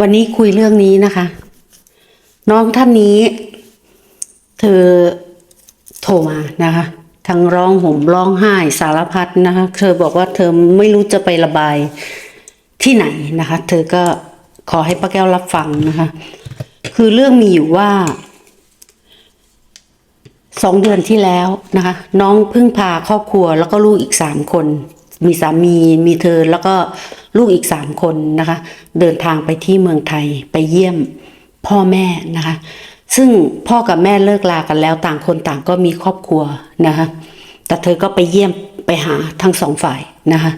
วันนี้คุยเรื่องนี้นะคะ น้องท่านนี้ เธอโทรมานะคะทั้งร้องห่มร้องไห้สารพัดนะคะ เธอบอกว่าเธอไม่รู้จะไประบายที่ไหนนะคะ เธอก็ขอให้ป้าแก้วรับฟังนะคะ คือเรื่องมีอยู่ว่าสองเดือนที่แล้วนะคะ น้องเพิ่งพาครอบครัวแล้วก็ลูกอีกสามคน มีสามีมีเธอแล้วก็ลูกอีกสามคนนะคะ เดินทางไปที่เมืองไทยไปเยี่ยมพ่อแม่นะคะ ซึ่งพ่อกับแม่เลิกลากันแล้วต่างคนต่างก็มีครอบครัวนะคะแต่เธอก็ไปเยี่ยมไปหาทั้งสองฝ่ายนะคะ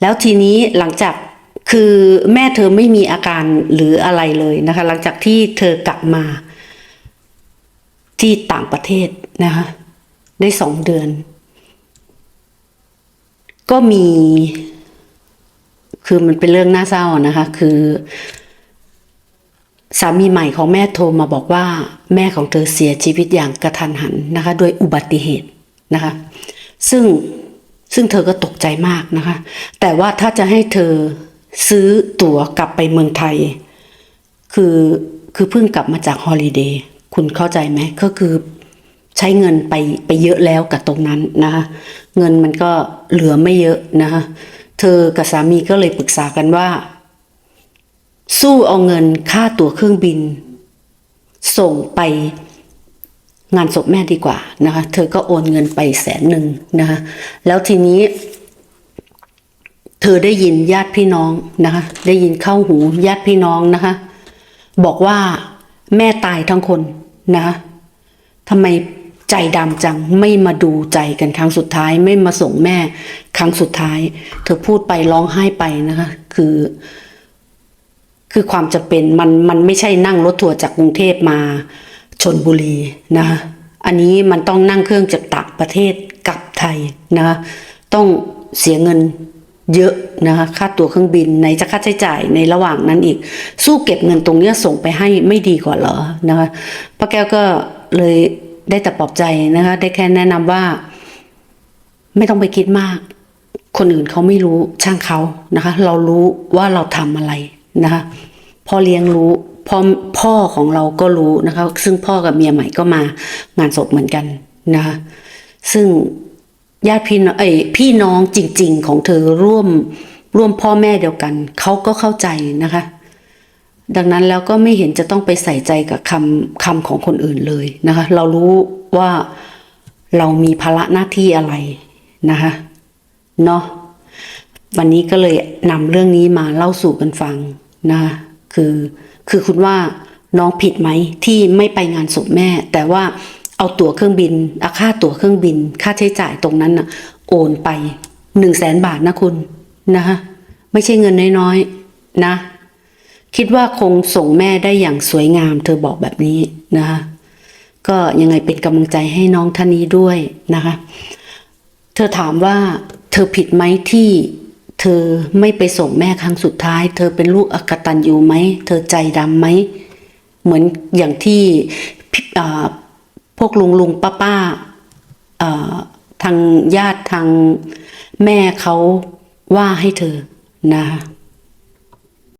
แล้วทีนี้หลังจากคือแม่เธอไม่มีอาการหรืออะไรเลยนะคะ หลังจากที่เธอกลับมาที่ต่างประเทศนะคะได้สองเดือน ก็มี คือมันเป็นเรื่องน่าเศร้านะคะ คือ สามีใหม่ของแม่โทรมาบอกว่า แม่ของเธอเสียชีวิตอย่างกระทันหันนะคะโดยอุบัติเหตุนะคะ ซึ่งซึ่งเธอก็ตกใจมากนะคะ แต่ว่าถ้าจะให้เธอซื้อตั๋วกลับไปเมืองไทย คือคือเพิ่งกลับมาจากฮอลิเดย์คุณเข้าใจไหมก็คือ ใช้เงินไปไปเยอะแล้วกับตรงนั้นนะคะเงินมันก็เหลือไม่เยอะนะคะเธอกับสามีก็เลยปรึกษากันว่า สู้เอาเงินค่าตั๋วเครื่องบิน ส่งไปงานศพแม่ดีกว่านะคะ เธอก็โอนเงินไปแสนหนึ่งนะคะ แล้วทีนี้ เธอได้ยินญาติพี่น้องนะคะ ได้ยินเข้าหูญาติพี่น้องนะคะ บอกว่าแม่ตายทั้งคนนะคะทำไม ใจดำจังไม่มาดูใจกันครั้งสุดท้าย ไม่มาส่งแม่ครั้งสุดท้าย เธอพูดไปร้องไห้ไปนะคะ คือ คือความจะเป็นมันมันไม่ใช่นั่งรถทัวร์จากกรุงเทพมาชนบุรีนะคะอันนี้มันต้องนั่งเครื่องจากต่างประเทศกลับไทยนะคะต้องเสียเงินเยอะนะคะค่าตั๋วเครื่องบินในจะค่าใช้จ่ายในระหว่างนั้นอีก สู้เก็บเงินตรงเนี้ยส่งไปให้ไม่ดีกว่าเหรอนะคะป้าแก้วก็เลย ได้แต่ปลอบใจนะคะ ได้แค่แนะนำว่า ไม่ต้องไปคิดมาก คนอื่นเขาไม่รู้ช่างเขานะคะ เรารู้ว่าเราทำอะไรนะคะพ่อเลี้ยงรู้พ่อพ่อของเราก็รู้นะคะ ซึ่งพ่อกับเมียใหม่ก็มางานศพเหมือนกันนะคะซึ่งญาติพี่น้องเอ้พี่น้องจริง ๆ ของเธอร่วมร่วมพ่อแม่เดียวกัน เขาก็เข้าใจนะคะ ดังนั้นแล้วก็ไม่เห็นจะต้องไปใส่ใจกับคำคำของคนอื่นเลยนะคะ เรารู้ว่าเรามีภาระหน้าที่อะไรนะคะเนาะวันนี้ก็เลยนำเรื่องนี้มาเล่าสู่กันฟังนะคะคือคือคุณว่าน้องผิดไหมที่ไม่ไปงานศพแม่ แต่ว่าเอาตั๋วเครื่องบินอาค่าตั๋วเครื่องบิน ค่าใช้จ่ายตรงนั้นน่ะ โอนไปหนึ่งแสนบาทนะคุณนะคะไม่ใช่เงินน้อยๆนะ คิดว่าคงส่งแม่ได้อย่างสวยงาม เธอบอกแบบนี้นะคะก็ยังไงเป็นกำลังใจให้น้องท่านนี้ด้วยนะคะ เธอถามว่าเธอผิดไหมที่เธอไม่ไปส่งแม่ครั้งสุดท้าย เธอเป็นลูกอกตันยูไหม เธอใจดำไหม เหมือนอย่างที่พพวกลุงลุงป้าป้าทางญาติทางแม่เขาว่าให้เธอนะคะ